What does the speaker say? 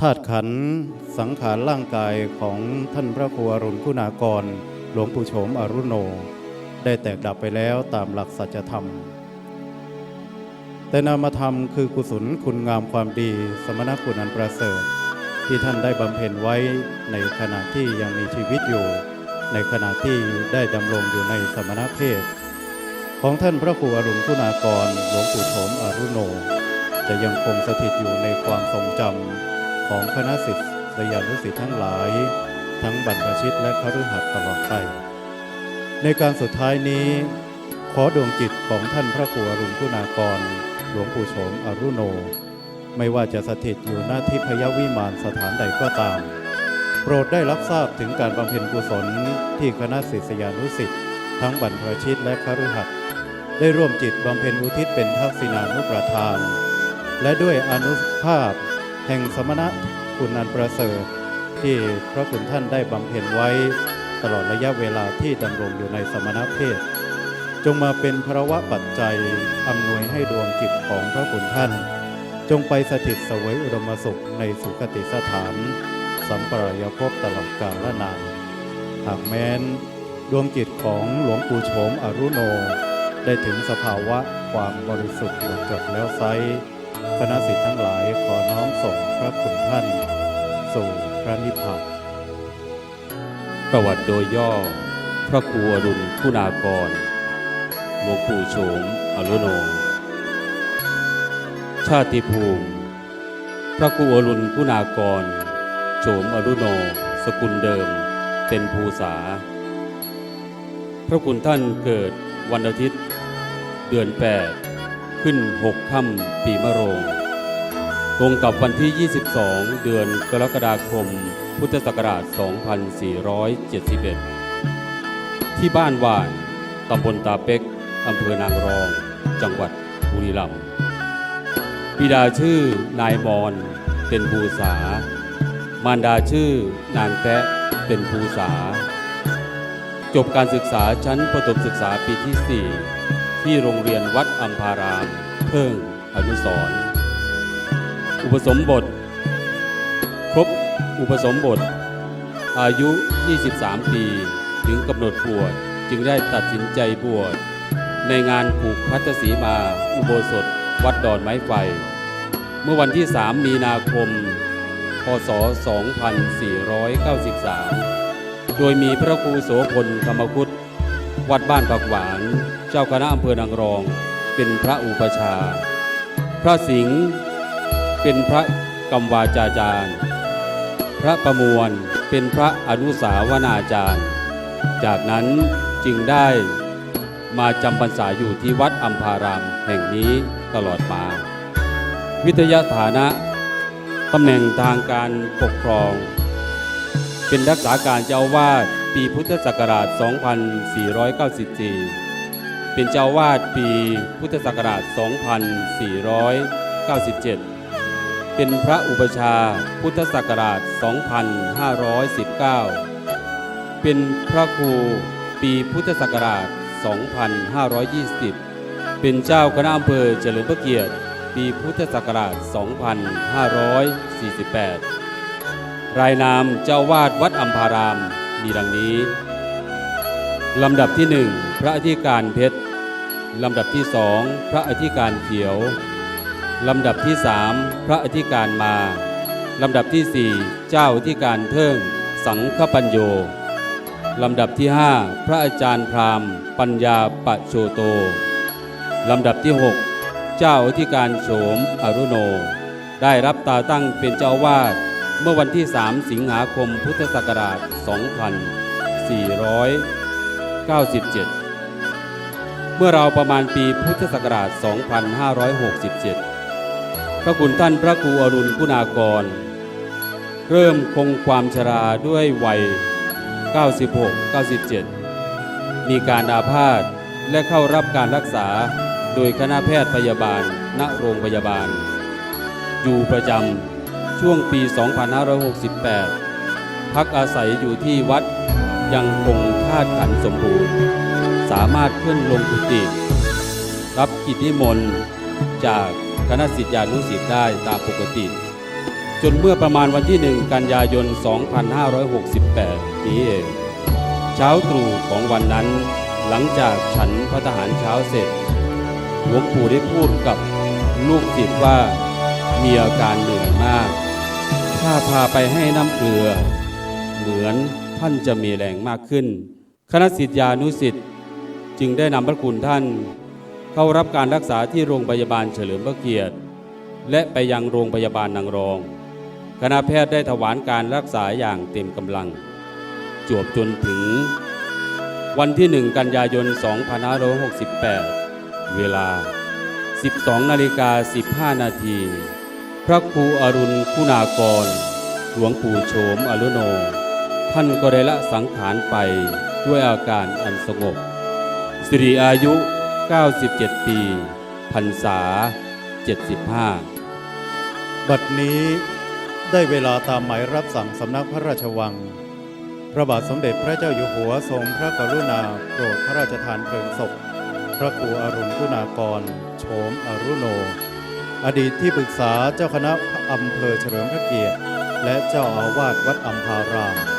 ธาตุขันธ์สังขารร่างกายของท่านพระครูอรุณคุณากร หลวงปู่โฉมอรุโน ได้แตกดับไปแล้วตามหลักสัจธรรม แต่นามธรรมคือกุศลคุณงามความดี สมณคุณอันประเสริฐ ที่ท่านได้บำเพ็ญไว้ในขณะที่ยังมีชีวิตอยู่ ในขณะที่ได้ดำรงอยู่ในสมณเพศ ของท่านพระครูอรุณคุณากร หลวงปู่โฉมอรุโน จะยังคงสถิตอยู่ในความทรงจำ ของคณะศิษยานุศิษย์ทั้งหลาย ทั้งบรรพชิตและคฤหัสถ์ตลอดไป ในการสุดท้ายนี้ ขอดวงจิตของท่านพระครูอรุณคุณากร หลวงปู่โฉมอรุโน ไม่ว่าจะสถิตอยู่หน้าทิพยวิมานสถานใดก็ตาม โปรดได้รับทราบถึงการบำเพ็ญกุศลที่คณะศิษยานุศิษย์ทั้งบรรพชิตและคฤหัสถ์ได้ร่วมจิตบำเพ็ญอุทิศเป็นทักษิณานุประทาน และด้วยอนุภาพ แห่งสมณะคุณอันประเสริฐ ที่พระคุณท่านได้บำเพ็ญไว้ ตลอดระยะเวลาที่ดำรงอยู่ในสมณเพศ จงมาเป็นพระวะปัจจัยอำนวยให้ดวงจิตของพระคุณท่าน จงไปสถิตเสวยอุดมสุขในสุคติสถาน สัมปรายภพตลอดกาลนานหากแม้น ดวงจิตของหลวงปู่โฉมอรุโน ได้ถึงสภาวะความบริสุทธิ์หมดจดแล้วไซ คณะสิทธิ์ทั้งหลายขอน้อมส่งพระคุณท่าน สู่พระนิพพานประวัติโดยย่อ พระครูอรุณคุณากรหลวงปู่โฉมอรุโน ชาติภูมิ พระครูอรุณคุณากรโฉมอรุโน สกุลเดิม เป็นภูษา พระคุณท่านเกิดวันอาทิตย์ เดือน8 ขึ้น6ค่ำปีมะโรง ตรงกับวันที่ 22 เดือนกรกฎาคม พุทธศักราช 2471 ที่บ้านว่านตำบลตาเป็กอำเภอนางรอง จังหวัดบุรีรัมย์บิดาชื่อนายมอนเป็นภูษามารดาชื่อนางแตะเป็นภูษา จบการศึกษาชั้นประถมศึกษาปีที่ 4 ที่โรงเรียนวัดอัมพารามเพิ่งอนุสรณ์อุปสมบท ครบอุปสมบท อายุ 23 ปีถึงกำหนดบวชจึงได้ตัดสินใจบวชในงานผูกพัทธสีมาอุโบสถวัดดอนไม้ไฟ เมื่อวันที่ 3 มีนาคม พศ 2493 โดยมีพระครูโสพลธรรมคุตวัดบ้านผักหวาน เจ้าคณะอำเภอนางรอง เป็นพระอุปชา พระสิงห์เป็นพระกำวาจาจารย์ พระประมวลเป็นพระอนุสาวนาจารย์ จากนั้นจึงได้มาจำพรรษาอยู่ที่วัดอัมพารามแห่งนี้ตลอดมา วิทยาฐานะตำแหน่งทางการปกครอง เป็นรักษาการเจ้าวาดปีพุทธศักราช 2494 เป็นเจ้าวาดปีพุทธศักราช 2497 เป็นพระอุปชาพุทธศักราช 2519 เป็นพระครูปีพุทธศักราช 2520 เป็นเจ้าคณะอำเภอเฉลิมพระเกียรติ ปีพุทธศักราช 2548 รายนามเจ้าวาดวัดอัมพารามมีดังนี้ลำดับที่หนึ่งพระอธิการเพชร ลำดับที่สองพระอธิการเขียว ลำดับที่สามพระอธิการมา ลำดับที่สี่เจ้าอธิการเทิงสังฆปัญโย ลำดับที่ห้าพระอาจารย์พราหมณ์ ปัญญาปะโชโต ลำดับที่หกเจ้าอธิการโฉมอรุโน ได้รับตาตั้งเป็นเจ้าวาดเมื่อวันที่ 3 สิงหาคมพุทธศักราช 2497 เมื่อเราประมาณปีพุทธศักราช 2567 พระคุณท่านพระครูอรุณคุณากร เริ่มคงความชราด้วยวัย 96-97 มีการอาพาธและเข้ารับการรักษาโดยคณะแพทย์พยาบาล ณ โรงพยาบาล อยู่ประจำช่วงปี 2568 พักอาศัยอยู่ที่วัดยังคงธาตุขันสมบูรณ์ สามารถขึ้นลงกุฏิรับกิจนิมนต์จากคณะสิทธิานุสิทธิ์ได้ตามปกติ จนเมื่อประมาณวันที่1กันยายน 2568 นี้เอง เช้าตรู่ของวันนั้น หลังจากฉันพระทหารเช้าเสร็จหลวงปู่ได้พูดกับลูกศิษย์ว่ามีอาการเหนื่อยมาก ถ้าพาไปให้น้ำเกลือ เหมือนท่านจะมีแรงมากขึ้น คณะศิษยานุศิษย์ จึงได้นำพระคุณท่าน เข้ารับการรักษาที่โรงพยาบาลเฉลิมพระเกียรติ และไปยังโรงพยาบาลนางรอง คณะแพทย์ได้ถวายการรักษาอย่างเต็มกำลัง จวบจนถึง วันที่ 1 กันยายน 2568 เวลา 12นาฬิกา15 นาที พระครูอรุณคุณากร หลวงปู่โฉมอรุโน ท่านก็ได้ละสังขารไปด้วยอาการอันสงบ สิริอายุ 97 ปีพรรษา 75 บัดนี้ได้เวลาตามหมายรับสั่งสำนักพระราชวัง พระบาทสมเด็จพระเจ้าอยู่หัวทรงพระกรุณาโปรดพระราชทานเพลิงศพ พระครูอรุณคุณากร โฉมอรุโน อดีตที่ปรึกษาเจ้าคณะอำเภอเฉลิมพระเกียรติ และเจ้าอาวาสวัดอัมพาราม